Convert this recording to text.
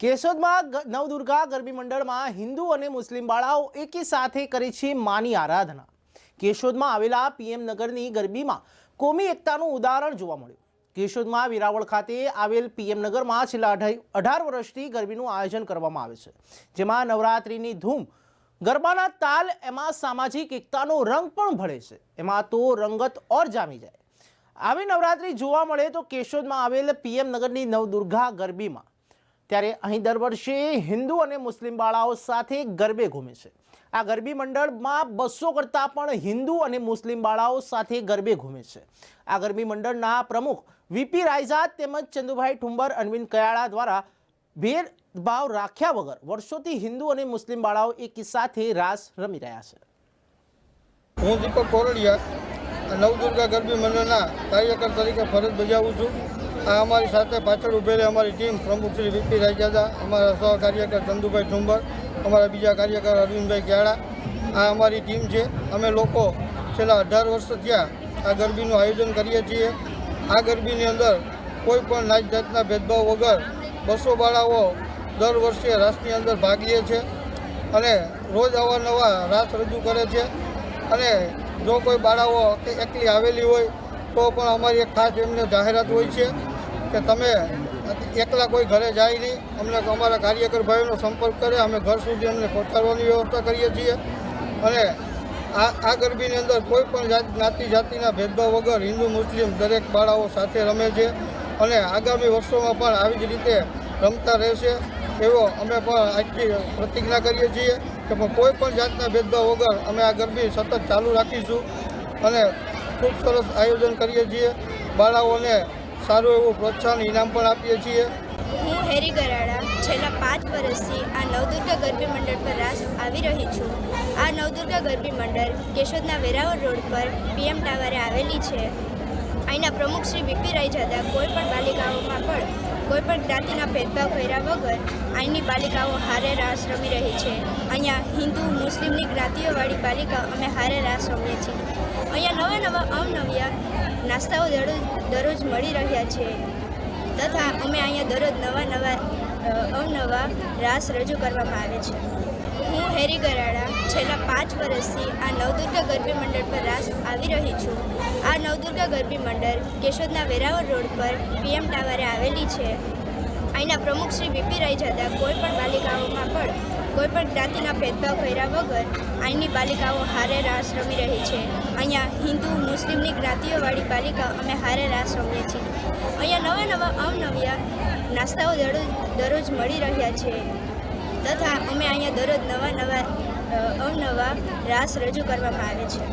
કેશોદમાં નવદુર્ગા ગરબી મંડળમાં હિન્દુ અને મુસ્લિમ બાળાઓ એકી સાથે કરે છે માની આરાધના. કેશોદમાં આવેલા પીએમ નગરની ગરબીમાં કોમી એકતાનું ઉદાહરણ જોવા મળ્યું. કેશોદમાં વિરાવળ ખાતે આવેલ પીએમ નગરમાં છેલ્લા અઢાઈ, અઢાર વર્ષથી ગરબીનું આયોજન કરવામાં આવે છે. જેમાં નવરાત્રિની ધૂમ, ગરબાના તાલ, એમાં સામાજિક એકતાનો રંગ પણ ભળે છે. એમાં તો રંગત ઓર જામી જાય. આવી નવરાત્રિ જોવા મળે તો કેશોદમાં આવેલ પીએમ નગરની નવદુર્ગા ગરબીમાં ત્યારે અહીં દર વર્ષે હિન્દુ અને મુસ્લિમ બાળાઓ સાથે ગરબે ઘૂમે છે. આ ગરબી મંડળમાં બસો કરતાં પણ હિન્દુ અને મુસ્લિમ બાળાઓ સાથે ગરબે ઘૂમે છે. આ ગરબી મંડળના પ્રમુખ વીપી રાયઝાદ તેમજ ચંદુભાઈ ઠુંબર અનવિંદ કયાળા દ્વારા ભેદભાવ રાખ્યા વગર વર્ષોથી હિન્દુ અને મુસ્લિમ બાળાઓ એક સાથે રાસ રમી રહ્યા છે. હું દીપક કોરડિયા નવદુર્ગા ગરબી મંડળના કાર્યકર તરીકે ફરજ બજાવું છું. આ અમારી સાથે પાછળ ઉભેલી અમારી ટીમ પ્રમુખ શ્રી વીપી રાજાદા અમારા સહ કાર્યકર ચંદુભાઈ ઠુંબર, અમારા બીજા કાર્યકર અરવિંદભાઈ ક્યાળા આ અમારી ટીમ છે. અમે લોકો છેલ્લા અઢાર વર્ષ થયા આ ગરબીનું આયોજન કરીએ છીએ. આ ગરબીની અંદર કોઈ પણ નાત જાતના ભેદભાવ વગર બસો બાળાઓ દર વર્ષે રાસની અંદર ભાગ લે છે અને રોજ અવારનવાર રાસ રજૂ કરે છે. અને જો કોઈ બાળાઓ એકલી આવેલી હોય તો પણ અમારી એક ખાસ એમને જાહેરાત હોય છે. કે તમે એકલા કોઈ ઘરે જાય નહીં. અમને અમારા કાર્યકર ભાઈઓનો સંપર્ક કરે, અમે ઘર સુધી અમને પહોંચાડવાની વ્યવસ્થા કરીએ છીએ. અને આ આ ગરબીની અંદર કોઈ પણ જાત, જ્ઞાતિ, જાતિના ભેદભાવ વગર હિન્દુ, મુસ્લિમ દરેક બાળાઓ સાથે રમે છે. અને આગામી વર્ષોમાં પણ આવી જ રીતે રમતા રહેશે એવો અમે પણ આજથી પ્રતિજ્ઞા કરીએ છીએ કે પણ કોઈ પણ જાતના ભેદભાવ વગર અમે આ ગરબી સતત ચાલુ રાખીશું. અને ખૂબ સરસ આયોજન કરીએ છીએ. બાળાઓને સારું એવું પ્રોત્સાહન ઇનામ પણ આપીએ છીએ. હું હેરી ગરાડા છેલ્લા પાંચ વર્ષથી આ નવદુર્ગા ગરબી મંડળ પર રાસ આવી રહી છું. આ નવદુર્ગા ગરબી મંડળ કેશોદના વેરાવળ રોડ પર પીએમ ટાવરે આવેલી છે. અહીંના પ્રમુખ શ્રી બીપી રાયજાદા કોઈ પણ બાલિકાઓમાં પણ, કોઈ પણ જ્ઞાતિના ભેદભાવ કર્યા વગર અહીંની બાલિકાઓ હારે રાસ રમી રહી છે. અહીંયા હિન્દુ, મુસ્લિમની જ્ઞાતિઓવાળી બાલિકા અમે હારે રાસ રમીએ છીએ. અહીંયા નવા નવા અવનવ્યા નાસ્તાઓ દરરોજ દરરોજ મળી રહ્યા છે. તથા અમે અહીંયા દરરોજ નવા નવા અવનવા રાસ રજૂ કરવામાં આવે છે. હું હેરી ગરાડા છેલ્લા પાંચ વર્ષથી આ નવદુર્ગા ગરબી મંડળ પર રાસ આવી રહી છું. આ નવદુર્ગા ગરબી મંડળ કેશોદના વેરાવળ રોડ પર પીએમ ટાવરે આવેલી છે. અહીંના પ્રમુખ શ્રી વીપી રાયજાદા કોઈ પણ બાલિકાઓમાં પણ કોઈ પણ જ્ઞાતિના ભેદભાવ કર્યા વગર અહીંની બાલિકાઓ હારે રાસ રમી રહી છે. અહીંયા હિન્દુ, મુસ્લિમની જ્ઞાતિઓવાળી બાલિકા અમે હારે રાસ રમીએ છીએ. અહીંયા નવા નવા અવનવ્યા નાસ્તાઓ દરરોજ દરરોજ મળી રહ્યા છે. તથા અમે અહીંયા દરરોજ નવા નવા અવનવા રાસ રજૂ કરવામાં આવે છે.